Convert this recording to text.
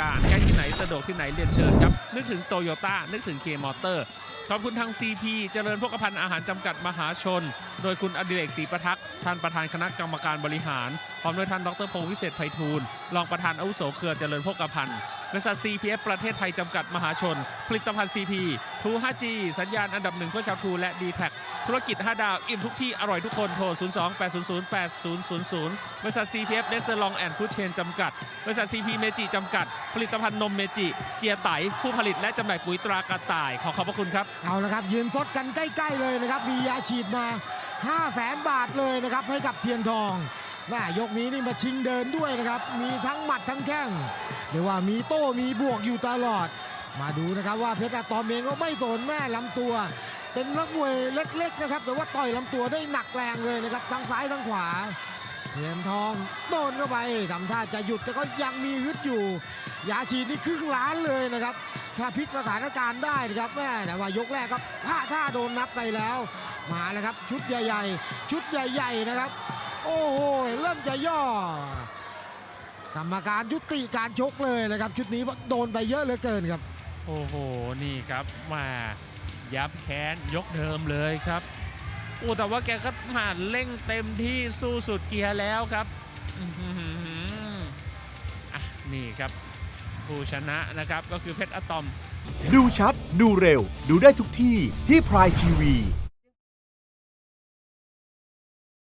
การใกล้ที่ไหนสะดวกที่ไหนเรียนเชิญครับ นึกถึงโตโยต้านึกถึงเคมอเตอร์ขอบคุณทาง CP เจริญพกพันธ์อาหารจำกัดมหาชน โดยคุณอดิเรกศรีประทักษ์ท่านประธานคณะกรรมการบริหาร พร้อมด้วยท่านดรพงศ์วิเศษไพฑูรย์รองประธานอาวุโสเครือเจริญพกพันธ์ บริษัท CPF ประเทศไทยจำกัดมหาชน ผลิตภัณฑ์ CP ทู 5G สัญญาณอันดับหนึ่งเพื่อชาวทูและ d t แทธุรกิจ 5 ดาว อิ่มทุกที่ อร่อยทุกคน โทร 02 800 8000 บริษัท CPF เนสเซอร์ลองแอนด์ฟู้ดเชนจำกัด บริษัท CP เมจิจำกัด ผลิตภัณฑ์นมเมจิ เจียไต ผู้ผลิตและจำหน่ายปุ๋ยตรากระต่าย ขอขอบพระคุณครับ เอาละครับยืนซดกันใกล้ๆเลยนะครับ มียาฉีดมา 5 0 0แสนบาทเลยนะครับให้กับเทียนทอง แม่ยกนี้นี่มาชิงเดินด้วยนะครับ มีทั้งหมัดทั้งแข้งเรียกว่ามีโต้มีบวกอยู่ตลอด มาดูนะครับว่าเพชรอะตอมเองก็ไม่สนแม่ลำตัว เป็นนักมวยเล็กๆนะครับ แต่ว่าต่อยลำตัวได้หนักแรงเลยนะครับทั้งซ้ายทั้งขวาเทียนทองโดนเข้าไปทำท่าจะหยุดแต่ก็ยังมีฮึดอยู่ ยาฉีดนี่ครึ่งล้านเลยนะครับ ถ้าพลิกสถานการณ์ได้นะครับแม่แต่ว่ายกแรกครับพลาดท่าโดนนับไปแล้ว มาแล้วครับชุดใหญ่ ๆ ชุดใหญ่ ๆนะครับ โอ้โหเริ่มจะย่อกรรมการยุติการชกเลยนะครับ ชุดนี้โดนไปเยอะเหลือเกินครับ โอ้โห นี่ครับมายับแค้นยกเดิมเลยครับโอ้แต่ว่าแกก็หาเร่งเต็มที่สู้สุดเกียร์แล้วครับอื้อหืออะนี่ครับ ผู้ชนะนะครับก็คือเพชรอะตอม ดูชัด ดูเร็ว ดูได้ทุกที่ที่พรายทีวี